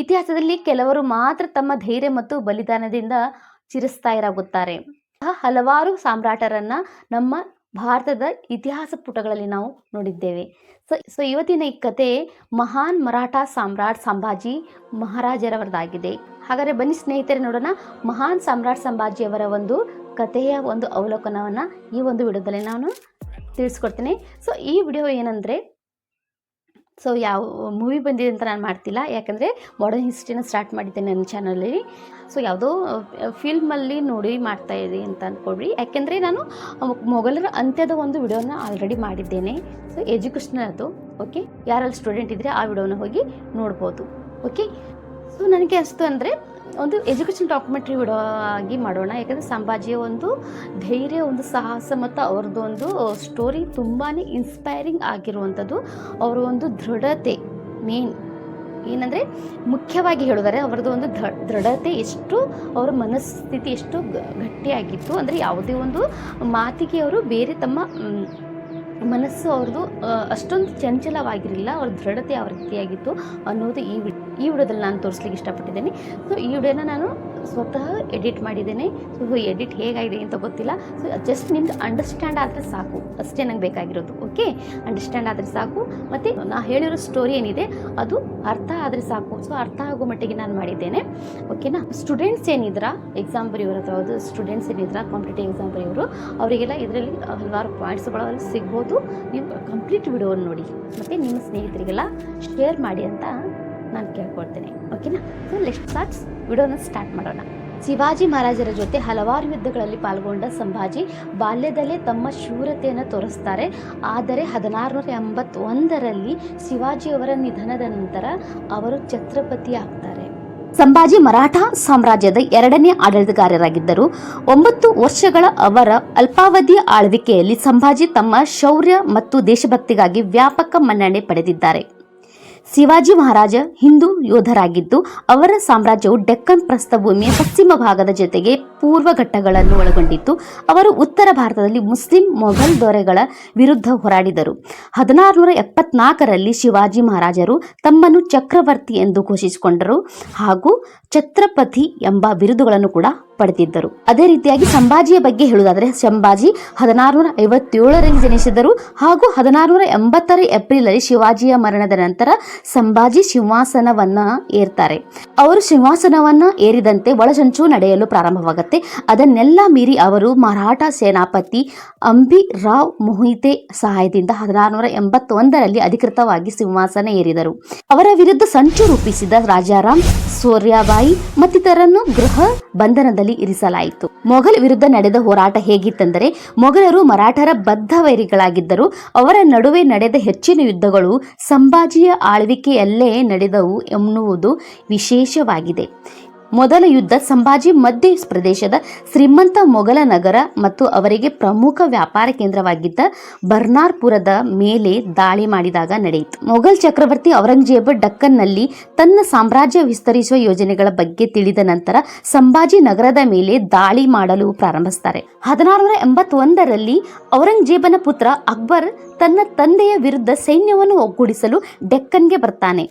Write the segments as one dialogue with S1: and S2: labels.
S1: ಇತಿಹಾಸದಲ್ಲಿ ಕೆಲವರು ಮಾತ್ರ ತಮ್ಮ ಧೈರ್ಯ ಮತ್ತು ಬಲಿದಾನದಿಂದ ಚಿರಸ್ಥಾಯರಾಗುತ್ತಾರೆ. ಹಲವಾರು ಸಾಮ್ರಾಟರನ್ನ ನಮ್ಮ ಭಾರತದ ಇತಿಹಾಸ ಪುಟಗಳಲ್ಲಿ ನಾವು ನೋಡಿದ್ದೇವೆ. ಸೊ ಸೊ ಇವತ್ತಿನ ಈ ಕತೆ ಮಹಾನ್ ಮರಾಠ ಸಾಮ್ರಾಟ್ ಸಂಭಾಜಿ ಮಹಾರಾಜರವರದಾಗಿದೆ. ಹಾಗಾದರೆ ಬನ್ನಿ ಸ್ನೇಹಿತರೆ ನೋಡೋಣ ಮಹಾನ್ ಸಾಮ್ರಾಟ್ ಸಂಭಾಜಿಯವರ ಒಂದು ಕಥೆಯ ಒಂದು ಅವಲೋಕನವನ್ನು ಈ ಒಂದು ವಿಡಿಯೋದಲ್ಲಿ ನಾನು ತಿಳಿಸ್ಕೊಡ್ತೀನಿ. ಸೊ ಈ ವಿಡಿಯೋ ಏನಂದರೆ ಸೊ ಯಾವ ಮೂವಿ ಬಂದಿದೆ ಅಂತ ನಾನು ಮಾಡ್ತಿಲ್ಲ. ಯಾಕಂದರೆ ಮಾಡರ್ನ್ ಹಿಸ್ಟ್ರಿನ ಸ್ಟಾರ್ಟ್ ಮಾಡಿದ್ದೆ ನನ್ನ ಚಾನಲಲ್ಲಿ ಸೊ ಯಾವುದೋ ಫಿಲ್ಮಲ್ಲಿ ನೋಡಿ ಮಾಡ್ತಾ ಇದೆ ಅಂತ ಅಂದ್ಕೊಳ್ಳಿ ಯಾಕೆಂದರೆ ನಾನು ಮೊಘಲರ ಅಂತ್ಯದ ಒಂದು ವಿಡಿಯೋನ ಆಲ್ರೆಡಿ ಮಾಡಿದ್ದೇನೆ. ಸೊ ಎಜುಕೇಷನ್ ಅದು ಓಕೆ ಯಾರಲ್ಲಿ ಸ್ಟೂಡೆಂಟ್ ಇದ್ದರೆ ಆ ವಿಡಿಯೋನ ಹೋಗಿ ನೋಡ್ಬೋದು ಓಕೆ ಸೊ ನನಗೆ ಅನಿಸ್ತು ಅಂದರೆ ಒಂದು ಎಜುಕೇಷನ್ ಡಾಕ್ಯುಮೆಂಟ್ರಿ ವಿಡಿಯೋ ಆಗಿ ಮಾಡೋಣ. ಯಾಕಂದರೆ ಸಂಭಾಜಿಯ ಒಂದು ಧೈರ್ಯ, ಒಂದು ಸಾಹಸ ಮತ್ತು ಅವ್ರದ್ದು ಒಂದು ಸ್ಟೋರಿ ತುಂಬಾ ಇನ್ಸ್ಪೈರಿಂಗ್ ಆಗಿರುವಂಥದ್ದು. ಅವರ ಒಂದು ದೃಢತೆ ಮೇನ್ ಏನಂದರೆ ಮುಖ್ಯವಾಗಿ ಹೇಳಿದರೆ ಅವರದ್ದು ಒಂದು ದೃಢತೆ ಎಷ್ಟು, ಅವರ ಮನಸ್ಥಿತಿ ಎಷ್ಟು ಗಟ್ಟಿಯಾಗಿತ್ತು. ಅಂದರೆ ಯಾವುದೇ ಒಂದು ಮಾತಿಗೆ ಅವರು ಬೇರೆ ತಮ್ಮ ಮನಸ್ಸು ಅವ್ರದ್ದು ಅಷ್ಟೊಂದು ಚಂಚಲವಾಗಿರಲಿಲ್ಲ. ಅವ್ರ ದೃಢತೆ ಯಾವ ರೀತಿಯಾಗಿತ್ತು ಅನ್ನೋದು ಈ ಈ ವಿಡಿಯೋದಲ್ಲಿ ನಾನು ತೋರಿಸ್ಲಿಕ್ಕೆ ಇಷ್ಟಪಟ್ಟಿದ್ದೇನೆ. ಸೊ ಈ ವಿಡಿಯೋನ ನಾನು ಸ್ವತಃ ಎಡಿಟ್ ಮಾಡಿದ್ದೇನೆ. ಸೊ ಎಡಿಟ್ ಹೇಗಾಗಿದೆ ಅಂತ ಗೊತ್ತಿಲ್ಲ. ಸೊ ಜಸ್ಟ್ ನಿಮ್ದು ಅಂಡರ್ಸ್ಟ್ಯಾಂಡ್ ಆದರೆ ಸಾಕು. ಅಷ್ಟೇ ನಂಗೆ ಬೇಕಾಗಿರೋದು ಓಕೆ ಅಂಡರ್ಸ್ಟ್ಯಾಂಡ್ ಆದರೆ ಸಾಕು. ಮತ್ತು ನಾ ಹೇಳಿರೋ ಸ್ಟೋರಿ ಏನಿದೆ, ಅದು ಅರ್ಥ ಆದರೆ ಸಾಕು. ಸೊ ಅರ್ಥ ಆಗೋ ಮಟ್ಟಿಗೆ ನಾನು ಮಾಡಿದ್ದೇನೆ ಓಕೆನಾ ಸ್ಟೂಡೆಂಟ್ಸ್ ಏನಿದ್ರ ಎಕ್ಸಾಮ್ ಬರೆಯೋರು ಅಥವಾ ಅದು ಸ್ಟೂಡೆಂಟ್ಸ್ ಏನಿದ್ರ ಕಾಂಪಿಟೇಟಿವ್ ಎಕ್ಸಾಮ್ ಬರೆಯೋರು, ಅವರಿಗೆಲ್ಲ ಇದರಲ್ಲಿ ಹಲವಾರು ಪಾಯಿಂಟ್ಸ್ಗಳು ಸಿಗ್ಬೋದು. ನೀವು ಕಂಪ್ಲೀಟ್ ವಿಡಿಯೋವನ್ನು ನೋಡಿ. ಮತ್ತು ನಿಮ್ಮ ಸ್ನೇಹಿತರಿಗೆಲ್ಲ ಶೇರ್ ಮಾಡಿ ಅಂತ ನಾನು ಕೇಳ್ಕೊಳ್ತೇನೆ ಓಕೆನಾ ಸೊ ಲೆಸ್ಟ್ ಸ್ಟಾರ್ಟ್ಸ್ ವಿಡಿಯೋನ ಸ್ಟಾರ್ಟ್ ಮಾಡೋಣ. ಶಿವಾಜಿ ಮಹಾರಾಜರ ಜೊತೆ ಹಲವಾರು ಯುದ್ಧಗಳಲ್ಲಿ ಪಾಲ್ಗೊಂಡ ಸಂಭಾಜಿ ಬಾಲ್ಯದಲ್ಲೇ ತಮ್ಮ ಶೂರತೆಯನ್ನು ತೋರಿಸ್ತಾರೆ. ಆದರೆ ಹದಿನಾರುನೂರ ಎಂಬತ್ತೊಂದರಲ್ಲಿ ಶಿವಾಜಿಯವರ ನಿಧನದ ನಂತರ ಅವರು ಛತ್ರಪತಿ ಆಗ್ತಾರೆ. ಸಂಭಾಜಿ ಮರಾಠ ಸಾಮ್ರಾಜ್ಯದ ಎರಡನೇ ಆಡಳಿತಗಾರರಾಗಿದ್ದರು. ಒಂಬತ್ತು ವರ್ಷಗಳ ಅವರ ಅಲ್ಪಾವಧಿಯ ಆಳ್ವಿಕೆಯಲ್ಲಿ ಸಂಭಾಜಿ ತಮ್ಮ ಶೌರ್ಯ ಮತ್ತು ದೇಶಭಕ್ತಿಗಾಗಿ ವ್ಯಾಪಕ ಮನ್ನಣೆ ಪಡೆದಿದ್ದಾರೆ. ಶಿವಾಜಿ ಮಹಾರಾಜ ಹಿಂದೂ ಯೋಧರಾಗಿದ್ದು ಅವರ ಸಾಮ್ರಾಜ್ಯವು ಡೆಕ್ಕನ್ ಪ್ರಸ್ಥಭೂಮಿಯ ಪಶ್ಚಿಮ ಭಾಗದ ಜೊತೆಗೆ ಪೂರ್ವ ಘಟ್ಟಗಳನ್ನು ಒಳಗೊಂಡಿತ್ತು. ಅವರು ಉತ್ತರ ಭಾರತದಲ್ಲಿ ಮುಸ್ಲಿಂ ಮೊಘಲ್ ದೊರೆಗಳ ವಿರುದ್ಧ ಹೋರಾಡಿದರು. ಹದಿನಾರುನೂರ ಎಪ್ಪತ್ನಾಲ್ಕರಲ್ಲಿ ಶಿವಾಜಿ ಮಹಾರಾಜರು ತಮ್ಮನ್ನು ಚಕ್ರವರ್ತಿ ಎಂದು ಘೋಷಿಸಿಕೊಂಡರು ಹಾಗೂ ಛತ್ರಪತಿ ಎಂಬ ಬಿರುದುಗಳನ್ನು ಕೂಡ ಪಡೆದಿದ್ದರು. ಅದೇ ರೀತಿಯಾಗಿ ಸಂಭಾಜಿಯ ಬಗ್ಗೆ ಹೇಳುವುದಾದರೆ, ಸಂಭಾಜಿ ಹದಿನಾರುನೂರ ಐವತ್ತೇಳರಲ್ಲಿ ಜನಿಸಿದರು ಹಾಗೂ ಹದಿನಾರುನೂರ ಎಂಬತ್ತರ ಏಪ್ರಿಲಲ್ಲಿ ಶಿವಾಜಿಯ ಮರಣದ ನಂತರ ಸಂಭಾಜಿ ಸಿಂಹಾಸನವನ್ನ ಏರ್ತಾರೆ. ಅವರು ಸಿಂಹಾಸನವನ್ನ ಏರಿದಂತೆ ಒಳಸಂಚು ನಡೆಯಲು ಪ್ರಾರಂಭವಾಗುತ್ತೆ. ಅದನ್ನೆಲ್ಲ ಮೀರಿ ಅವರು ಮರಾಠ ಸೇನಾಪತಿ ಅಂಬಿ ರಾವ್ ಮೊಹಿತೆ ಸಹಾಯದಿಂದ ಹದಿನಾರುನೂರ ಎಂಬತ್ತೊಂದರಲ್ಲಿ ಅಧಿಕೃತವಾಗಿ ಸಿಂಹಾಸನ ಏರಿದರು. ಅವರ ವಿರುದ್ಧ ಸಂಚು ರೂಪಿಸಿದ ರಾಜಾರಾಮ್ ಸೂರ್ಯಾಬಾಯಿ ಮತ್ತಿತರನ್ನು ಗೃಹ ಬಂಧನದಲ್ಲಿ ಇರಿಸಲಾಯಿತು. ಮೊಘಲ್ ವಿರುದ್ಧ ನಡೆದ ಹೋರಾಟ ಹೇಗಿತ್ತೆಂದರೆ, ಮೊಘಲರು ಮರಾಠರ ಬದ್ಧ ವೈರಿಗಳಾಗಿದ್ದರು ಅವರ ನಡುವೆ ನಡೆದ ಹೆಚ್ಚಿನ ಯುದ್ಧಗಳು ಸಂಭಾಜಿಯ ಆಳ್ವಿಕೆಯಲ್ಲೇ ನಡೆದವು ಎನ್ನುವುದು ವಿಶೇಷವಾಗಿದೆ. ಮೊದಲ ಯುದ್ಧ ಸಂಭಾಜಿ ಮಧ್ಯ ಪ್ರದೇಶದ ಶ್ರೀಮಂತ ಮೊಘಲ ನಗರ ಮತ್ತು ಅವರಿಗೆ ಪ್ರಮುಖ ವ್ಯಾಪಾರ ಕೇಂದ್ರವಾಗಿದ್ದ ಬರ್ನಾರ್ಪುರದ ಮೇಲೆ ದಾಳಿ ಮಾಡಿದಾಗ ನಡೆಯಿತು. ಮೊಘಲ್ ಚಕ್ರವರ್ತಿ ಔರಂಗಜೇಬ್ ಡಕ್ಕನ್ನಲ್ಲಿ ತನ್ನ ಸಾಮ್ರಾಜ್ಯ ವಿಸ್ತರಿಸುವ ಯೋಜನೆಗಳ ಬಗ್ಗೆ ತಿಳಿದ ನಂತರ ಸಂಭಾಜಿ ನಗರದ ಮೇಲೆ ದಾಳಿ ಮಾಡಲು ಪ್ರಾರಂಭಿಸ್ತಾರೆ. ಹದಿನಾರುನೂರ ಎಂಬತ್ತೊಂದರಲ್ಲಿ ಔರಂಗಜೇಬನ ಪುತ್ರ ಅಕ್ಬರ್ ತನ್ನ ತಂದೆಯ ವಿರುದ್ಧ ಸೈನ್ಯವನ್ನು ಒಗ್ಗೂಡಿಸಲು ಡೆಕ್ಕನ್ಗೆ ಬರ್ತಾನೆ.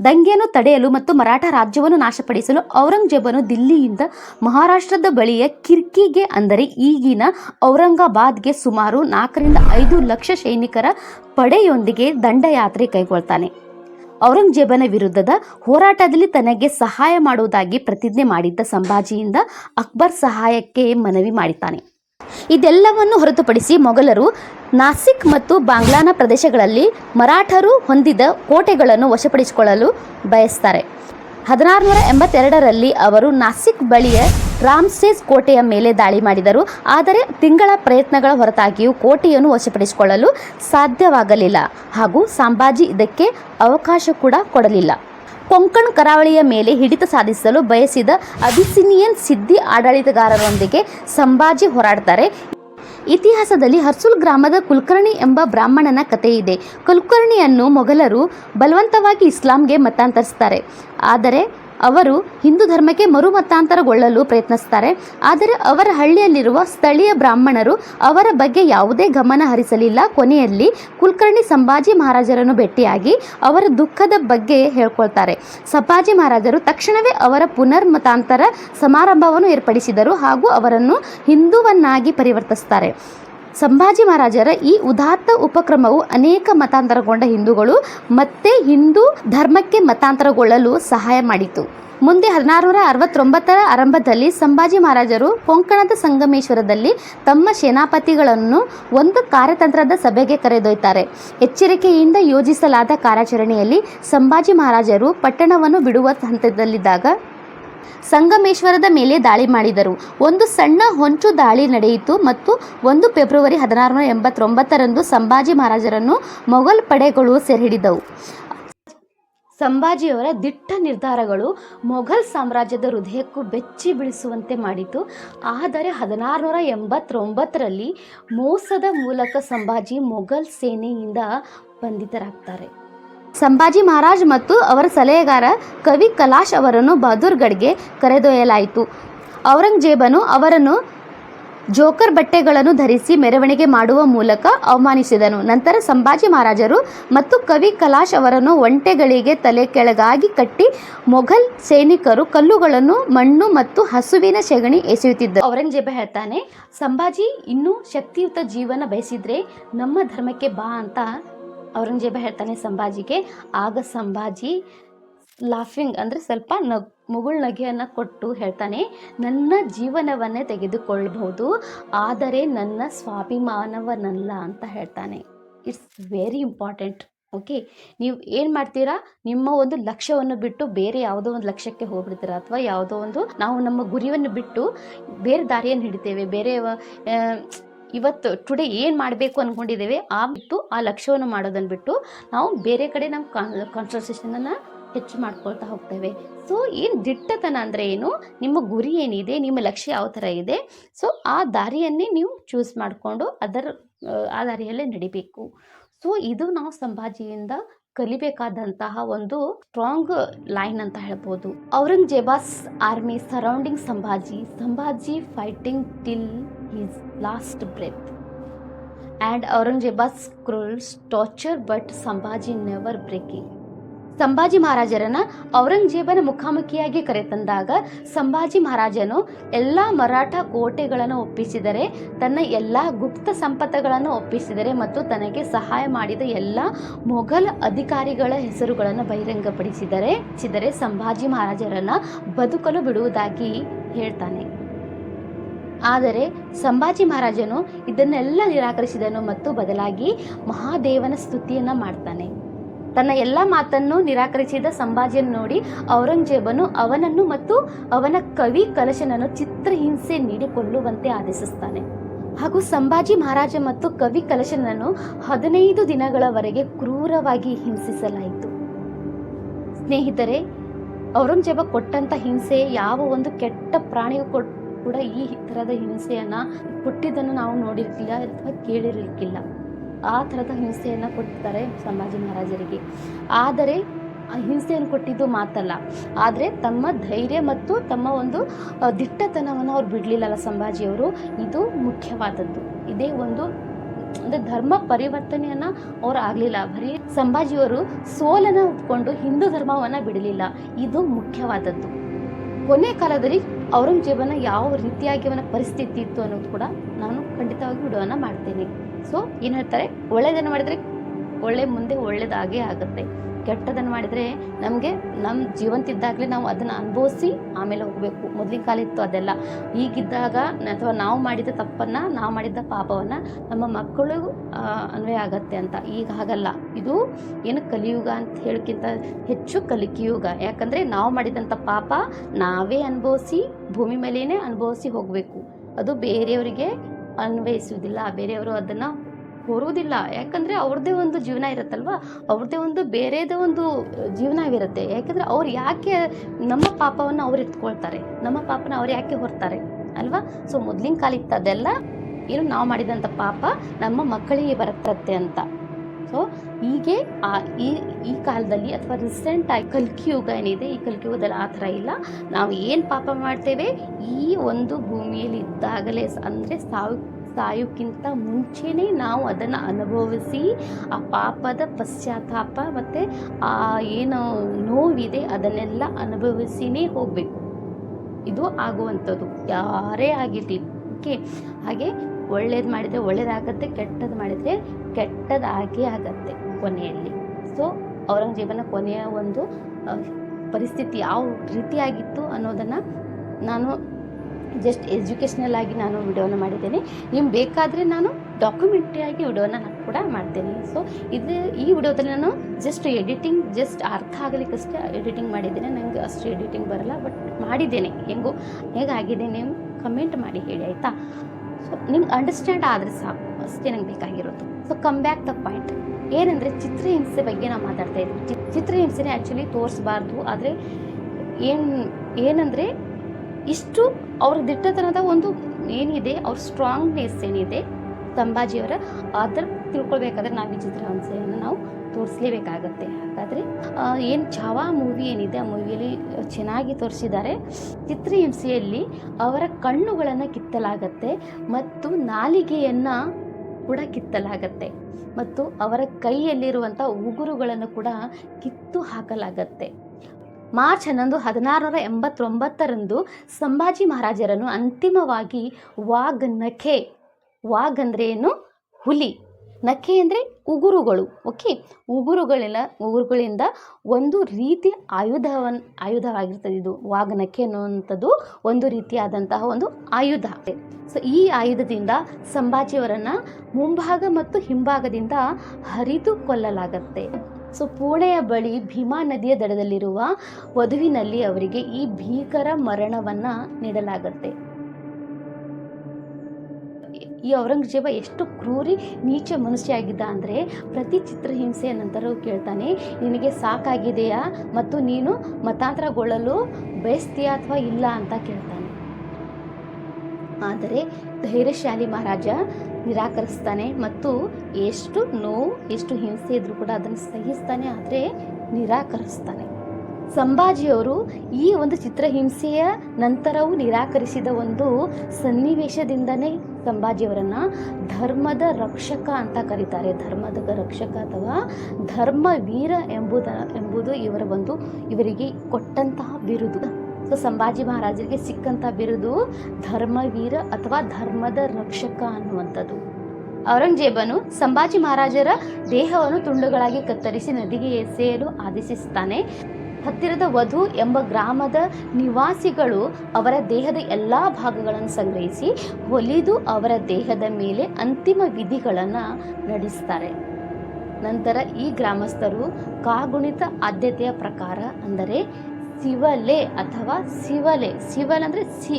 S1: ದಂಗೆಯನ್ನು ತಡೆಯಲು ಮತ್ತು ಮರಾಠ ರಾಜ್ಯವನ್ನು ನಾಶಪಡಿಸಲು ಔರಂಗಜೇಬನು ದಿಲ್ಲಿಯಿಂದ ಮಹಾರಾಷ್ಟ್ರದ ಬಳಿಯ ಕಿರ್ಕಿಗೆ ಅಂದರೆ ಈಗಿನ ಔರಂಗಾಬಾದ್ಗೆ ಸುಮಾರು ನಾಲ್ಕರಿಂದ ಐದು ಲಕ್ಷ ಸೈನಿಕರ ಪಡೆಯೊಂದಿಗೆ ದಂಡಯಾತ್ರೆ ಕೈಗೊಳ್ತಾನೆ. ಔರಂಗಜೇಬನ ವಿರುದ್ಧದ ಹೋರಾಟದಲ್ಲಿ ತನಗೆ ಸಹಾಯ ಮಾಡುವುದಾಗಿ ಪ್ರತಿಜ್ಞೆ ಮಾಡಿದ್ದ ಸಂಭಾಜಿಯಿಂದ ಅಕ್ಬರ್ ಸಹಾಯಕ್ಕೆ ಮನವಿ ಮಾಡಿದ್ದಾನೆ. ಇದೆಲ್ಲವನ್ನು ಹೊರತುಪಡಿಸಿ ಮೊಘಲರು ನಾಸಿಕ್ ಮತ್ತು ಬಾಂಗ್ಲಾನ ಪ್ರದೇಶಗಳಲ್ಲಿ ಮರಾಠರು ಹೊಂದಿದ ಕೋಟೆಗಳನ್ನು ವಶಪಡಿಸಿಕೊಳ್ಳಲು ಬಯಸ್ತಾರೆ. ಹದಿನಾರುನೂರ ಎಂಬತ್ತೆರಡರಲ್ಲಿ ಅವರು ನಾಸಿಕ್ ಬಳಿಯ ರಾಮ್ಸೇಸ್ ಕೋಟೆಯ ಮೇಲೆ ದಾಳಿ ಮಾಡಿದರು. ಆದರೆ ತಿಂಗಳ ಪ್ರಯತ್ನಗಳ ಹೊರತಾಗಿಯೂ ಕೋಟೆಯನ್ನು ವಶಪಡಿಸಿಕೊಳ್ಳಲು ಸಾಧ್ಯವಾಗಲಿಲ್ಲ ಹಾಗೂ ಸಂಭಾಜಿ ಇದಕ್ಕೆ ಅವಕಾಶ ಕೂಡ ಕೊಡಲಿಲ್ಲ. ಕೊಂಕಣ್ ಕರಾವಳಿಯ ಮೇಲೆ ಹಿಡಿತ ಸಾಧಿಸಲು ಬಯಸಿದ ಅಬಿಸಿನಿಯನ್ ಸಿದ್ದಿ ಆಡಳಿತಗಾರರೊಂದಿಗೆ ಸಂಭಾಜಿ ಹೋರಾಡ್ತಾರೆ. ಇತಿಹಾಸದಲ್ಲಿ ಹರ್ಸುಲ್ ಗ್ರಾಮದ ಕುಲಕರ್ಣಿ ಎಂಬ ಬ್ರಾಹ್ಮಣನ ಕಥೆ ಇದೆ ಕುಲಕರ್ಣಿಯನ್ನು ಮೊಘಲರು ಬಲವಂತವಾಗಿ ಇಸ್ಲಾಂಗೆ ಮತಾಂತರಿಸ್ತಾರೆ ಆದರೆ ಅವರು ಹಿಂದೂ ಧರ್ಮಕ್ಕೆ ಮರುಮತಾಂತರಗೊಳ್ಳಲು ಪ್ರಯತ್ನಿಸ್ತಾರೆ. ಆದರೆ ಅವರ ಹಳ್ಳಿಯಲ್ಲಿರುವ ಸ್ಥಳೀಯ ಬ್ರಾಹ್ಮಣರು ಅವರ ಬಗ್ಗೆ ಯಾವುದೇ ಗಮನ ಹರಿಸಲಿಲ್ಲ. ಕೊನೆಯಲ್ಲಿ ಕುಲಕರ್ಣಿ ಸಂಭಾಜಿ ಮಹಾರಾಜರನ್ನು ಭೇಟಿಯಾಗಿ ಅವರ ದುಃಖದ ಬಗ್ಗೆ ಹೇಳ್ಕೊಳ್ತಾರೆ. ಸಂಭಾಜಿ ಮಹಾರಾಜರು ತಕ್ಷಣವೇ ಅವರ ಪುನರ್ಮತಾಂತರ ಸಮಾರಂಭವನ್ನು ಏರ್ಪಡಿಸಿದರು ಹಾಗೂ ಅವರನ್ನು ಹಿಂದೂವನ್ನಾಗಿ ಪರಿವರ್ತಿಸ್ತಾರೆ. ಸಂಭಾಜಿ ಮಹಾರಾಜರ ಈ ಉದಾತ್ತ ಉಪಕ್ರಮವು ಅನೇಕ ಮತಾಂತರಗೊಂಡ ಹಿಂದೂಗಳು ಮತ್ತೆ ಹಿಂದೂ ಧರ್ಮಕ್ಕೆ ಮತಾಂತರಗೊಳ್ಳಲು ಸಹಾಯ ಮಾಡಿತು. ಮುಂದೆ ಹದಿನಾರುನೂರ ಅರವತ್ತೊಂಬತ್ತರ ಆರಂಭದಲ್ಲಿ ಸಂಭಾಜಿ ಮಹಾರಾಜರು ಕೊಂಕಣದ ಸಂಗಮೇಶ್ವರದಲ್ಲಿ ತಮ್ಮ ಸೇನಾಪತಿಗಳನ್ನು ಒಂದು ಕಾರ್ಯತಂತ್ರದ ಸಭೆಗೆ ಕರೆದೊಯ್ತಾರೆ. ಎಚ್ಚರಿಕೆಯಿಂದ ಯೋಜಿಸಲಾದ ಕಾರ್ಯಾಚರಣೆಯಲ್ಲಿ ಸಂಭಾಜಿ ಮಹಾರಾಜರು ಪಟ್ಟಣವನ್ನು ಬಿಡುವ ಹಂತದಲ್ಲಿದ್ದಾಗ ಸಂಗಮೇಶ್ವರದ ಮೇಲೆ ದಾಳಿ ಮಾಡಿದರು. ಒಂದು ಸಣ್ಣ ಹೊಂಚು ದಾಳಿ ನಡೆಯಿತು ಮತ್ತು ಒಂದು ಫೆಬ್ರವರಿ ಹದಿನಾರುನೂರ ಎಂಬತ್ತೊಂಬತ್ತರಂದು ಸಂಭಾಜಿ ಮಹಾರಾಜರನ್ನು ಮೊಘಲ್ ಪಡೆಗಳು ಸೆರೆಹಿಡಿದವು. ಸಂಭಾಜಿಯವರ ದಿಟ್ಟ ನಿರ್ಧಾರಗಳು ಮೊಘಲ್ ಸಾಮ್ರಾಜ್ಯದ ಹೃದಯಕ್ಕೂ ಬೆಚ್ಚಿ ಬೀಳಿಸುವಂತೆ ಮಾಡಿತು. ಆದರೆ ಹದಿನಾರುನೂರ ಎಂಬತ್ತೊಂಬತ್ತರಲ್ಲಿ ಮೋಸದ ಮೂಲಕ ಸಂಭಾಜಿ ಮೊಘಲ್ ಸೇನೆಯಿಂದ ಬಂಧಿತರಾಗ್ತಾರೆ. ಸಂಭಾಜಿ ಮಹಾರಾಜ್ ಮತ್ತು ಅವರ ಸಲಹೆಗಾರ ಕವಿ ಕಲಾಶ್ ಅವರನ್ನು ಬಹದ್ದೂರ್ಗಢ್ಗೆ ಕರೆದೊಯ್ಯಲಾಯಿತು. ಔರಂಗಜೇಬನು ಅವರನ್ನು ಜೋಕರ್ ಬಟ್ಟೆಗಳನ್ನು ಧರಿಸಿ ಮೆರವಣಿಗೆ ಮಾಡುವ ಮೂಲಕ ಅವಮಾನಿಸಿದನು. ನಂತರ ಸಂಭಾಜಿ ಮಹಾರಾಜರು ಮತ್ತು ಕವಿ ಕಲಾಶ್ ಅವರನ್ನು ಒಂಟೆಗಳಿಗೆ ತಲೆ ಕೆಳಗಾಗಿ ಕಟ್ಟಿ ಮೊಘಲ್ ಸೈನಿಕರು ಕಲ್ಲುಗಳನ್ನು, ಮಣ್ಣು ಮತ್ತು ಹಸುವಿನ ಸೆಗಣಿ ಎಸೆಯುತ್ತಿದ್ದರು. ಔರಂಗಜೇಬ ಹೇಳ್ತಾನೆ, ಸಂಭಾಜಿ, ಇನ್ನೂ ಶಕ್ತಿಯುತ ಜೀವನ ಬಯಸಿದ್ರೆ ನಮ್ಮ ಧರ್ಮಕ್ಕೆ ಬಾ ಅಂತ ಔರಂಗಜೇಬ ಹೇಳ್ತಾನೆ ಸಂಭಾಜಿಗೆ, ಆಗ ಸಂಭಾಜಿ ಲಾಫಿಂಗ್ ಅಂದರೆ ಸ್ವಲ್ಪ ನಗ್ ಮುಗುಳ್ ನಗೆಯನ್ನು ಕೊಟ್ಟು ಹೇಳ್ತಾನೆ, ನನ್ನ ಜೀವನವನ್ನೇ ತೆಗೆದುಕೊಳ್ಳಬಹುದು ಆದರೆ ನನ್ನ ಸ್ವಾಭಿಮಾನವನ್ನಲ್ಲ ಅಂತ ಹೇಳ್ತಾನೆ. ಇಟ್ಸ್ ವೆರಿ ಇಂಪಾರ್ಟೆಂಟ್ ಓಕೆ ನೀವು ಏನು ಮಾಡ್ತೀರಾ? ನಿಮ್ಮ ಒಂದು ಲಕ್ಷ್ಯವನ್ನು ಬಿಟ್ಟು ಬೇರೆ ಯಾವುದೋ ಒಂದು ಲಕ್ಷ್ಯಕ್ಕೆ ಹೋಗ್ಬಿಡ್ತೀರಾ? ಅಥವಾ ಯಾವುದೋ ಒಂದು ನಾವು ನಮ್ಮ ಗುರಿಯನ್ನು ಬಿಟ್ಟು ಬೇರೆ ದಾರಿಯನ್ನು ಹಿಡಿತೇವೆ, ಬೇರೆ ಇವತ್ತು ಟುಡೇ ಏನು ಮಾಡಬೇಕು ಅಂದ್ಕೊಂಡಿದ್ದೇವೆ ಆ ಬಿಟ್ಟು ಆ ಲಕ್ಷ್ಯವನ್ನು ಮಾಡೋದನ್ನು ಬಿಟ್ಟು ನಾವು ಬೇರೆ ಕಡೆ ನಮ್ಮ ಕಾನ್ಸಂಟ್ರೇಷನನ್ನು ಹೆಚ್ಚು ಮಾಡ್ಕೊಳ್ತಾ ಹೋಗ್ತೇವೆ. ಸೊ ಏನು ದಿಟ್ಟತನ ಅಂದರೆ ಏನು ನಿಮ್ಮ ಗುರಿ ಏನಿದೆ ನಿಮ್ಮ ಲಕ್ಷ್ಯ ಯಾವ ಥರ ಇದೆ ಸೊ ಆ ದಾರಿಯನ್ನೇ ನೀವು ಚೂಸ್ ಮಾಡಿಕೊಂಡು ಅದರ ಆ, ದಾರಿಯಲ್ಲೇ ನಡಿಬೇಕು. ಸೊ ಇದು ನಾವು ಸಂಭಾಜಿಯಿಂದ ಕಲಿಬೇಕಾದಂತಹ ಒಂದು ಸ್ಟ್ರಾಂಗ್ ಲೈನ್ ಅಂತ ಹೇಳ್ಬೋದು. Aurangzeb's army surrounding Sambhaji Sambhaji fighting till his last breath and Aurangzeb's cruels torture, but Sambhaji never breaking Sambhaji ಮಹಾರಾಜರನ್ನ ಔರಂಗಜೇಬನ ಮುಖಾಮುಖಿಯಾಗಿ ಕರೆತಂದಾಗ ಸಂಭಾಜಿ ಮಹಾರಾಜನು ಎಲ್ಲ ಮರಾಠ ಕೋಟೆಗಳನ್ನು ಒಪ್ಪಿಸಿದರೆ ತನ್ನ ಎಲ್ಲ ಗುಪ್ತ ಸಂಪತ್ತಗಳನ್ನು ಒಪ್ಪಿಸಿದರೆ ಮತ್ತು ತನಗೆ ಸಹಾಯ ಮಾಡಿದ ಎಲ್ಲ ಮೊಘಲ್ ಅಧಿಕಾರಿಗಳ ಹೆಸರುಗಳನ್ನು ಬಹಿರಂಗಪಡಿಸಿದರೆ ಸಿದರೆ ಸಂಭಾಜಿ ಮಹಾರಾಜರನ್ನ ಬದುಕಲು ಬಿಡುವುದಾಗಿ ಹೇಳ್ತಾನೆ ಆದರೆ ಸಂಭಾಜಿ ಮಹಾರಾಜನು ಇದನ್ನೆಲ್ಲ ನಿರಾಕರಿಸಿದನು ಮತ್ತು ಬದಲಾಗಿ ಮಹಾದೇವನ ಸ್ತುತಿಯನ್ನ ಮಾಡ್ತಾನೆ. ತನ್ನ ಎಲ್ಲ ಮಾತನ್ನು ನಿರಾಕರಿಸಿದ ಸಂಭಾಜಿಯನ್ನು ನೋಡಿ ಔರಂಗಜೇಬನು ಅವನನ್ನು ಮತ್ತು ಅವನ ಕವಿ ಕಲಶನನ್ನು ಚಿತ್ರಹಿಂಸೆ ನೀಡಿಕೊಳ್ಳುವಂತೆ ಆದೇಶಿಸ್ತಾನೆ. ಹಾಗೂ ಸಂಭಾಜಿ ಮಹಾರಾಜ ಮತ್ತು ಕವಿ ಕಲಶನನ್ನು ಹದಿನೈದು ದಿನಗಳವರೆಗೆ ಕ್ರೂರವಾಗಿ ಹಿಂಸಿಸಲಾಯಿತು. ಸ್ನೇಹಿತರೆ, ಔರಂಗಜೇಬ ಕೊಟ್ಟಂತ ಹಿಂಸೆ ಯಾವ ಒಂದು ಕೆಟ್ಟ ಪ್ರಾಣಿಗೂ ಕೊಟ್ ಕೂಡ ಈ ಥರದ ಹಿಂಸೆಯನ್ನು ಕೊಟ್ಟಿದ್ದನ್ನು ನಾವು ನೋಡಿರ್ಲಿಲ್ಲ ಅಥವಾ ಕೇಳಿರ್ಲಿಕ್ಕಿಲ್ಲ. ಆ ಥರದ ಹಿಂಸೆಯನ್ನು ಕೊಡ್ತಾರೆ ಸಂಭಾಜಿ ಮಹಾರಾಜರಿಗೆ. ಆದರೆ ಹಿಂಸೆಯನ್ನು ಕೊಟ್ಟಿದ್ದು ಮಾತಲ್ಲ. ಆದರೆ, ತಮ್ಮ ಧೈರ್ಯ ಮತ್ತು ತಮ್ಮ ಒಂದು ದಿಟ್ಟತನವನ್ನು ಅವ್ರು ಬಿಡಲಿಲ್ಲಲ್ಲ ಸಂಭಾಜಿಯವರು. ಇದು ಮುಖ್ಯವಾದದ್ದು. ಇದೇ ಒಂದು, ಅಂದರೆ ಧರ್ಮ ಪರಿವರ್ತನೆಯನ್ನು ಅವ್ರು ಆಗಲಿಲ್ಲ. ಬರೀ ಸಂಭಾಜಿಯವರು ಸೋಲನ್ನು ಒಪ್ಕೊಂಡು ಹಿಂದೂ ಧರ್ಮವನ್ನು ಬಿಡಲಿಲ್ಲ. ಇದು ಮುಖ್ಯವಾದದ್ದು. ಕೊನೆ ಕಾಲದಲ್ಲಿ ಔರಂಗಜೇಬನ ಯಾವ ರೀತಿಯಾಗಿ ಅವನ ಪರಿಸ್ಥಿತಿ ಇತ್ತು ಅನ್ನೋದು ಕೂಡ ನಾನು ಖಂಡಿತವಾಗಿ ವಿಡಿಯೋನ ಮಾಡ್ತೇನೆ. ಸೊ ಏನು ಹೇಳ್ತಾರೆ? ಒಳ್ಳೆಯದನ್ನು ಮಾಡಿದರೆ ಒಳ್ಳೆ ಮುಂದೆ ಒಳ್ಳೇದಾಗೇ ಆಗುತ್ತೆ. ಕೆಟ್ಟದನ್ನು ಮಾಡಿದರೆ ನಮಗೆ ನಮ್ಮ ಜೀವಂತಿದ್ದಾಗಲೇ ನಾವು ಅದನ್ನು ಅನುಭವಿಸಿ ಆಮೇಲೆ ಹೋಗಬೇಕು. ಮೊದಲಿನ ಕಾಲ ಇತ್ತು ಅದೆಲ್ಲ. ಈಗಿದ್ದಾಗ ಅಥವಾ ನಾವು ಮಾಡಿದ ತಪ್ಪನ್ನು, ನಾವು ಮಾಡಿದ ಪಾಪವನ್ನು ನಮ್ಮ ಮಕ್ಕಳು ಅನ್ವಯ ಆಗತ್ತೆ ಅಂತ. ಈಗ ಹಾಗಲ್ಲ. ಇದು ಏನು ಕಲಿಯುಗ ಅಂತ ಹೇಳೋಕ್ಕಿಂತ ಹೆಚ್ಚು ಕಲಿಕೆಯುಗ. ಯಾಕಂದರೆ ನಾವು ಮಾಡಿದಂಥ ಪಾಪ ನಾವೇ ಅನುಭವಿಸಿ, ಭೂಮಿ ಮೇಲೇ ಅನುಭವಿಸಿ ಹೋಗಬೇಕು. ಅದು ಬೇರೆಯವರಿಗೆ ಅನ್ವಯಿಸುವುದಿಲ್ಲ. ಬೇರೆಯವರು ಅದನ್ನು ಹೊರುವುದಿಲ್ಲ ಯಾಕಂದರೆ ಅವ್ರದ್ದೇ ಒಂದು ಜೀವನ ಇರುತ್ತಲ್ವ? ಅವ್ರದ್ದೇ ಒಂದು ಬೇರೆದೇ ಒಂದು ಜೀವನವಿರುತ್ತೆ ಯಾಕಂದರೆ ಅವ್ರು ಯಾಕೆ ನಮ್ಮ ಪಾಪವನ್ನು ಅವ್ರು ಎತ್ಕೊಳ್ತಾರೆ? ನಮ್ಮ ಪಾಪನ ಅವ್ರು ಯಾಕೆ ಹೊರ್ತಾರೆ? ಅಲ್ವಾ? ಸೊ ಮೊದಲಿನ ಕಾಲ ಇತ್ತು ಅದೆಲ್ಲ ಏನು ನಾವು ಮಾಡಿದಂಥ ಪಾಪ ನಮ್ಮ ಮಕ್ಕಳಿಗೆ ಬರುತ್ತತ್ತೆ ಅಂತ. ಸೊ ಹೀಗೆ, ಆ, ಈ ಈ ಕಾಲದಲ್ಲಿ ಅಥವಾ ರೀಸೆಂಟಾಗಿ ಕಲ್ಕಿಯುಗ ಏನಿದೆ, ಈ ಕಲ್ಕಿಯುಗದಲ್ಲಿ ಆ ಥರ ಇಲ್ಲ. ನಾವು ಏನು ಪಾಪ ಮಾಡ್ತೇವೆ? ಈ ಒಂದು ಭೂಮಿಯಲ್ಲಿ ಇದ್ದಾಗಲೇ ಅಂದರೆ ಸಾವು ಸಾಯೋಕ್ಕಿಂತ ಮುಂಚೆನೇ ನಾವು ಅದನ್ನು ಅನುಭವಿಸಿ, ಆ ಪಾಪದ ಪಶ್ಚಾತ್ತಾಪ ಮತ್ತು ಆ ಏನು ನೋವಿದೆ ಅದನ್ನೆಲ್ಲ ಅನುಭವಿಸಿನೇ ಹೋಗಬೇಕು. ಇದು ಆಗುವಂಥದ್ದು. ಯಾರೇ ಆಗಿರಲಿ ಓಕೆ ಹಾಗೆ ಒಳ್ಳೇದು ಮಾಡಿದರೆ ಒಳ್ಳೇದಾಗತ್ತೆ ಕೆಟ್ಟದ್ದು ಮಾಡಿದರೆ ಕೆಟ್ಟದಾಗೇ ಆಗತ್ತೆ ಕೊನೆಯಲ್ಲಿ. ಸೊ ಔರಂಗಜೇಬನ ಕೊನೆಯ ಒಂದು ಪರಿಸ್ಥಿತಿ ಯಾವ ರೀತಿಯಾಗಿತ್ತು ಅನ್ನೋದನ್ನು ನಾನು ಜಸ್ಟ್ ಎಜುಕೇಷ್ನಲ್ ಆಗಿ ನಾನು ವಿಡಿಯೋನ ಮಾಡಿದ್ದೇನೆ. ನಿಮ್ಗೆ ಬೇಕಾದರೆ ನಾನು ಡಾಕ್ಯುಮೆಂಟ್ರಿ ಆಗಿ ವಿಡಿಯೋನ ನಾನು ಕೂಡ ಮಾಡ್ತೇನೆ. ಸೊ ಇದು ಈ ವಿಡಿಯೋದಲ್ಲಿ ನಾನು ಜಸ್ಟ್ ಎಡಿಟಿಂಗ್ ಜಸ್ಟ್ ಅರ್ಥ ಆಗಲಿಕ್ಕಷ್ಟೇ ಎಡಿಟಿಂಗ್ ಮಾಡಿದ್ದೇನೆ. ನನಗೆ ಅಷ್ಟು ಎಡಿಟಿಂಗ್ ಬರಲ್ಲ ಬಟ್ ಮಾಡಿದ್ದೇನೆ. ಹೆಂಗೋ, ಹೇಗಾಗಿದೆ ನೀವು ಕಮೆಂಟ್ ಮಾಡಿ ಹೇಳಿ, ಆಯಿತಾ? ಸೊ ನಿಮ್ಗೆ ಅಂಡರ್ಸ್ಟ್ಯಾಂಡ್ ಆದರೆ ಸಾಕು. ಅಷ್ಟೇ ನಂಗೆ ಬೇಕಾಗಿರೋದು. So come back the point ಏನಂದರೆ ಚಿತ್ರಹಿಂಸೆ ಬಗ್ಗೆ ನಾವು ಮಾತಾಡ್ತಾ ಇದ್ವಿ. ಚಿತ್ರಹಿಂಸೆನೇ ಆ್ಯಕ್ಚುಲಿ ತೋರಿಸ್ಬಾರ್ದು. ಆದರೆ ಏನು, ಏನಂದರೆ ಇಷ್ಟು ಅವ್ರ ದಿಟ್ಟತನದ ಒಂದು ಏನಿದೆ, ಅವ್ರ ಸ್ಟ್ರಾಂಗ್ನೆಸ್ ಏನಿದೆ ಸಂಭಾಜಿಯವರ ಅದರ ತಿಳ್ಕೊಳ್ಬೇಕಾದ್ರೆ ನಾವು ಈ ಚಿತ್ರಹಿಂಸೆಯನ್ನು ನಾವು ತೋರಿಸ್ಲೇಬೇಕಾಗತ್ತೆ. ಹಾಗಾದರೆ ಏನು ಛಾವಾ ಮೂವಿ ಏನಿದೆ, ಆ ಮೂವಿಯಲ್ಲಿ ಚೆನ್ನಾಗಿ ತೋರಿಸಿದ್ದಾರೆ. ಚಿತ್ರಹಿಂಸೆಯಲ್ಲಿ ಅವರ ಕಣ್ಣುಗಳನ್ನು ಕಿತ್ತಲಾಗತ್ತೆ ಮತ್ತು ನಾಲಿಗೆಯನ್ನು ಕೂಡ ಕಿತ್ತಲಾಗತ್ತೆ ಮತ್ತು ಅವರ ಕೈಯಲ್ಲಿರುವಂಥ ಉಗುರುಗಳನ್ನು ಕೂಡ ಕಿತ್ತು ಹಾಕಲಾಗತ್ತೆ. ಮಾರ್ಚ್ ಹನ್ನೊಂದು ಹದಿನಾರರ ಎಂಬತ್ತೊಂಬತ್ತರಂದು ಸಂಭಾಜಿ ಮಹಾರಾಜರನ್ನು ಅಂತಿಮವಾಗಿ ವಾಗ್ ನಖೆ. ವಾಗ್ ಅಂದರೆ ಏನು? ಹುಲಿ. ನಖೆ ಅಂದರೆ ಉಗುರುಗಳು ಓಕೆ ಉಗುರುಗಳೆಲ್ಲ ಉಗುರುಗಳಿಂದ ಒಂದು ರೀತಿ ಆಯುಧವನ್, ಆಯುಧವಾಗಿರ್ತದೆ ಇದು. ವಾಗ್ ನಖೆ ಅನ್ನುವಂಥದ್ದು ಒಂದು ರೀತಿಯಾದಂತಹ ಒಂದು ಆಯುಧ. ಸೊ ಈ ಆಯುಧದಿಂದ ಸಂಭಾಜಿಯವರನ್ನು ಮುಂಭಾಗ ಮತ್ತು ಹಿಂಭಾಗದಿಂದ ಹರಿದು ಕೊಲ್ಲಲಾಗತ್ತೆ ಸೊ ಪುಣೆಯ ಬಳಿ ಭೀಮಾ ನದಿಯ ದಡದಲ್ಲಿರುವ ವಧುವಿನಲ್ಲಿ ಅವರಿಗೆ ಈ ಭೀಕರ ಮರಣವನ್ನು ನೀಡಲಾಗತ್ತೆ. ಈ ಔರಂಗಜೇಬ ಎಷ್ಟು ಕ್ರೂರಿ, ನೀಚ ಮನುಷ್ಯ ಅಂದರೆ ಪ್ರತಿ ಚಿತ್ರಹಿಂಸೆಯ ನಂತರವೂ ಕೇಳ್ತಾನೆ, ನಿನಗೆ ಸಾಕಾಗಿದೆಯಾ ಮತ್ತು ನೀನು ಮತಾಂತರಗೊಳ್ಳಲು ಬಯಸ್ತೀಯಾ ಅಥವಾ ಇಲ್ಲ ಅಂತ ಕೇಳ್ತಾನೆ. ಆದರೆ ಧೈರ್ಯಶಾಲಿ ಮಹಾರಾಜ ನಿರಾಕರಿಸ್ತಾನೆ ಮತ್ತು ಎಷ್ಟು ನೋವು, ಎಷ್ಟು ಹಿಂಸೆ ಇದ್ರೂ ಕೂಡ ಅದನ್ನು ಸಹಿಸ್ತಾನೆ, ಆದರೆ ನಿರಾಕರಿಸ್ತಾನೆ. ಸಂಭಾಜಿಯವರು ಈ ಒಂದು ಚಿತ್ರಹಿಂಸೆಯ ನಂತರವೂ ನಿರಾಕರಿಸಿದ ಒಂದು ಸನ್ನಿವೇಶದಿಂದನೇ ಸಂಭಾಜಿಯವರನ್ನು ಧರ್ಮದ ರಕ್ಷಕ ಅಂತ ಕರೀತಾರೆ. ಧರ್ಮದ ರಕ್ಷಕ ಅಥವಾ ಧರ್ಮ ವೀರ ಎಂಬುದ, ಎಂಬುದು ಇವರ ಒಂದು, ಇವರಿಗೆ ಕೊಟ್ಟಂತಹ ಬಿರುದು. ಸೊ ಸಂಭಾಜಿ ಮಹಾರಾಜರಿಗೆ ಸಿಕ್ಕಂಥ ಬಿರುದು ಧರ್ಮವೀರ ಅಥವಾ ಧರ್ಮದ ರಕ್ಷಕ ಅನ್ನುವಂಥದ್ದು. ಔರಂಗಜೇಬನು ಸಂಭಾಜಿ ಮಹಾರಾಜರ ದೇಹವನ್ನು ತುಂಡುಗಳಾಗಿ ಕತ್ತರಿಸಿ ನದಿಗೆ ಎಸೆಯಲು ಆದೇಶಿಸುತ್ತಾನೆ ಹತ್ತಿರದ ವಧು ಎಂಬ ಗ್ರಾಮದ ನಿವಾಸಿಗಳು ಅವರ ದೇಹದ ಎಲ್ಲ ಭಾಗಗಳನ್ನು ಸಂಗ್ರಹಿಸಿ ಒಲಿದು ಅವರ ದೇಹದ ಮೇಲೆ ಅಂತಿಮ ವಿಧಿಗಳನ್ನು ನಡೆಸ್ತಾರೆ. ನಂತರ ಈ ಗ್ರಾಮಸ್ಥರು ಕಾಗುಣಿತ ಆದ್ಯತೆಯ ಪ್ರಕಾರ ಅಂದರೆ ಶಿವಲೆ ಅಥವಾ ಶಿವಲೆ. ಶಿವಲ್ ಅಂದರೆ ಸಿ,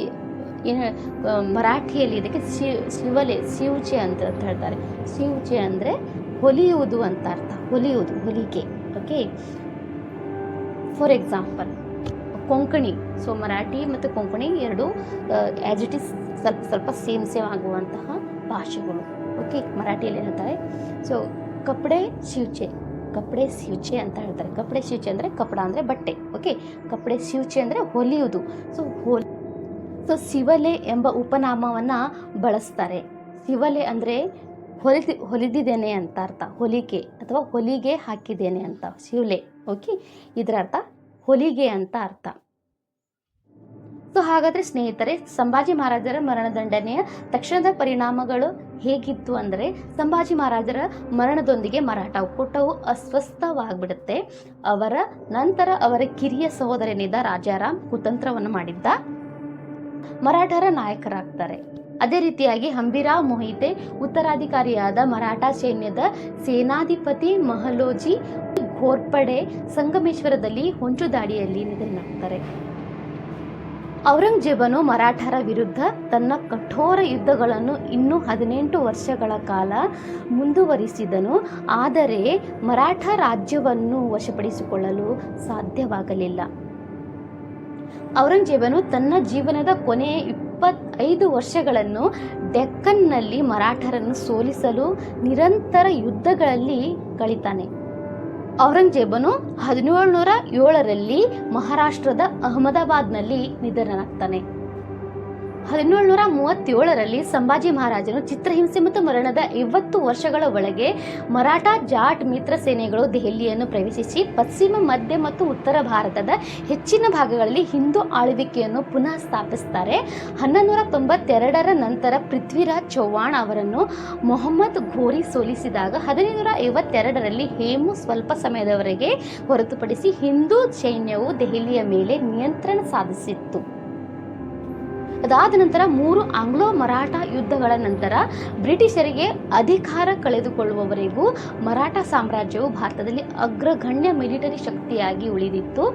S1: ಏನು ಮರಾಠಿಯಲ್ಲಿ ಇದಕ್ಕೆ ಶಿವ್ ಶಿವಲೆ, ಶಿವಚೆ ಅಂತ ಅಂತ ಹೇಳ್ತಾರೆ. ಶಿವಚೆ ಅಂದರೆ ಹೊಲಿಯುವುದು ಅಂತ ಅರ್ಥ. ಹೊಲಿಯುವುದು ಹೊಲಿಗೆ okay for example Konkani. So Marathi ಮತ್ತು ಕೊಂಕಣಿ ಎರಡು ಆ್ಯಸ್ ಇಟ್ ಇಸ್ ಸ್ವಲ್ಪ ಸ್ವಲ್ಪ ಸೇಮ್ ಸೇಮ್ ಆಗುವಂತಹ ಭಾಷೆಗಳು ಓಕೆ ಮರಾಠಿಯಲ್ಲಿ ಹೇಳ್ತಾರೆ. ಸೊ ಕಪಡೆ ಶಿವಚೆ. ಕಪಡೆ ಸ್ಯೂಚೆ ಅಂತ ಹೇಳ್ತಾರೆ. ಕಪಡೆ ಸ್ಯೂಚೆ ಅಂದರೆ ಕಪಡ ಅಂದರೆ ಬಟ್ಟೆ ಓಕೆ ಕಪಡೆ ಸ್ಯೂಚೆ ಅಂದರೆ ಹೊಲಿಯುವುದು. ಸೊ ಹೊಲ್ ಸೊ ಶಿವಲೆ ಎಂಬ ಉಪನಾಮವನ್ನು ಬಳಸ್ತಾರೆ. ಶಿವಲೆ ಅಂದರೆ ಹೊಲಿದಿ ಹೊಲಿದಿದ್ದೇನೆ ಅಂತ ಅರ್ಥ. ಹೊಲಿಗೆ ಅಥವಾ ಹೊಲಿಗೆ ಹಾಕಿದ್ದೇನೆ ಅಂತ, ಶಿವಲೆ ಓಕೆ ಇದರ ಅರ್ಥ. ಹೊಲಿಗೆ ಅಂತ ಅರ್ಥ. ಸೊ ಹಾಗಾದರೆ ಸ್ನೇಹಿತರೆ, ಸಂಭಾಜಿ ಮಹಾರಾಜರ ಮರಣದಂಡನೆಯ ತಕ್ಷಣದ ಪರಿಣಾಮಗಳು ಹೇಗಿತ್ತು ಅಂದರೆ, ಸಂಭಾಜಿ ಮಹಾರಾಜರ ಮರಣದೊಂದಿಗೆ ಮರಾಠ ಒಕ್ಕೂಟವು ಅಸ್ವಸ್ಥವಾಗ್ಬಿಡುತ್ತೆ. ಅವರ ನಂತರ ಅವರ ಕಿರಿಯ ಸಹೋದರನಿದ್ದ ರಾಜಾರಾಮ್ ಕುತಂತ್ರವನ್ನು ಮಾಡಿದ್ದ ಮರಾಠರ ನಾಯಕರಾಗ್ತಾರೆ. ಅದೇ ರೀತಿಯಾಗಿ ಹಂಬಿರಾ ಮೊಹಿತೆ, ಉತ್ತರಾಧಿಕಾರಿಯಾದ ಮರಾಠ ಸೈನ್ಯದ ಸೇನಾಧಿಪತಿ ಮಹಲೋಜಿ ಘೋರ್ಪಡೆ ಸಂಗಮೇಶ್ವರದಲ್ಲಿ ಹೊಂಚು ದಾಳಿಯಲ್ಲಿ ನಿಧನರಾಗ್ತಾರೆ. ಔರಂಗಜೇಬನು ಮರಾಠರ ವಿರುದ್ಧ ತನ್ನ ಕಠೋರ ಯುದ್ಧಗಳನ್ನು ಇನ್ನೂ ಹದಿನೆಂಟು ವರ್ಷಗಳ ಕಾಲ ಮುಂದುವರಿಸಿದನು. ಆದರೆ ಮರಾಠ ರಾಜ್ಯವನ್ನು ವಶಪಡಿಸಿಕೊಳ್ಳಲು ಸಾಧ್ಯವಾಗಲಿಲ್ಲ. ಔರಂಗಜೇಬನು ತನ್ನ ಜೀವನದ ಕೊನೆಯ ಇಪ್ಪತ್ತೈದು ವರ್ಷಗಳನ್ನು ಡೆಕ್ಕನ್ನಲ್ಲಿ ಮರಾಠರನ್ನು ಸೋಲಿಸಲು ನಿರಂತರ ಯುದ್ಧಗಳಲ್ಲಿ ಕಳಿತಾನೆ. ಔರಂಗಜೇಬನು ಹದಿನೇಳುನೂರ ಏಳರಲ್ಲಿ ಮಹಾರಾಷ್ಟ್ರದ ಅಹಮದಾಬಾದ್ನಲ್ಲಿ ನಿಧನನಾಗ್ತಾನೆ. ಹದಿನೇಳುನೂರ ಮೂವತ್ತೇಳರಲ್ಲಿ ಸಂಭಾಜಿ ಮಹಾರಾಜನು ಚಿತ್ರಹಿಂಸೆ ಮತ್ತು ಮರಣದ ಐವತ್ತು ವರ್ಷಗಳ ಒಳಗೆ ಮರಾಠ ಜಾಟ್ ಮಿತ್ರ ಸೇನೆಗಳು ದೆಹಲಿಯನ್ನು ಪ್ರವೇಶಿಸಿ ಪಶ್ಚಿಮ, ಮಧ್ಯ ಮತ್ತು ಉತ್ತರ ಭಾರತದ ಹೆಚ್ಚಿನ ಭಾಗಗಳಲ್ಲಿ ಹಿಂದೂ ಆಳ್ವಿಕೆಯನ್ನು ಪುನಃ ಸ್ಥಾಪಿಸ್ತಾರೆ ಹನ್ನೊಂದೂರ ತೊಂಬತ್ತೆರಡರ ನಂತರ ಪೃಥ್ವಿರಾಜ್ ಚೌಹಾಣ್ ಅವರನ್ನು ಮೊಹಮ್ಮದ್ ಘೋರಿ ಸೋಲಿಸಿದಾಗ ಹದಿನೈದುನೂರ ಐವತ್ತೆರಡರಲ್ಲಿ ಹೇಮು ಸ್ವಲ್ಪ ಸಮಯದವರೆಗೆ ಹೊರತುಪಡಿಸಿ ಹಿಂದೂ ಸೈನ್ಯವು ದೆಹಲಿಯ ಮೇಲೆ ನಿಯಂತ್ರಣ ಸಾಧಿಸಿತ್ತು. ಅದಾದ ನಂತರ ಮೂರು ಆಂಗ್ಲೋ ಮರಾಠ ಯುದ್ಧಗಳ ನಂತರ ಬ್ರಿಟಿಷರಿಗೆ ಅಧಿಕಾರ ಕಳೆದುಕೊಳ್ಳುವವರೆಗೂ ಮರಾಠ ಸಾಮ್ರಾಜ್ಯವು ಭಾರತದಲ್ಲಿ ಅಗ್ರಗಣ್ಯ ಮಿಲಿಟರಿ ಶಕ್ತಿಯಾಗಿ ಉಳಿದಿತ್ತು.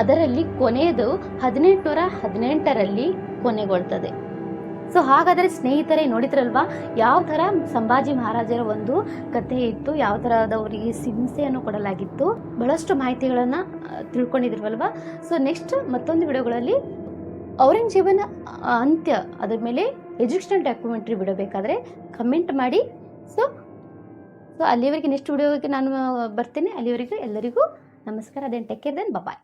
S1: ಅದರಲ್ಲಿ ಕೊನೆಯದು ಹದಿನೆಂಟುನೂರ ಹದಿನೆಂಟರಲ್ಲಿ ಕೊನೆಗೊಳ್ತದೆ. ಸೊ ಹಾಗಾದರೆ ಸ್ನೇಹಿತರೆ ನೋಡಿದ್ರಲ್ವಾ? ಯಾವ ಥರ ಸಂಭಾಜಿ ಮಹಾರಾಜರ ಒಂದು ಕಥೆ ಇತ್ತು, ಯಾವ ಥರದವರಿಗೆ ಹಿಂಸೆಯನ್ನು ಕೊಡಲಾಗಿತ್ತು? ಬಹಳಷ್ಟು ಮಾಹಿತಿಗಳನ್ನು ತಿಳ್ಕೊಂಡಿದ್ರಲ್ವಾ? ಸೊ ನೆಕ್ಸ್ಟ್ ಮತ್ತೊಂದು ವಿಡಿಯೋಗಳಲ್ಲಿ ಔರಂಗಜೇಬನ ಅಂತ್ಯ ಅದ್ರ ಮೇಲೆ ಎಜುಕೇಷನಲ್ ಡಾಕ್ಯುಮೆಂಟ್ರಿ ಬಿಡಬೇಕಾದ್ರೆ ಕಮೆಂಟ್ ಮಾಡಿ. ಸೊ ಸೊ ಅಲ್ಲಿವರೆಗೆ ನೆಕ್ಸ್ಟ್ ವಿಡಿಯೋಗೆ ನಾನು ಬರ್ತೀನಿ. ಅಲ್ಲಿವರೆಗೂ ಎಲ್ಲರಿಗೂ ನಮಸ್ಕಾರ. Then take care then bye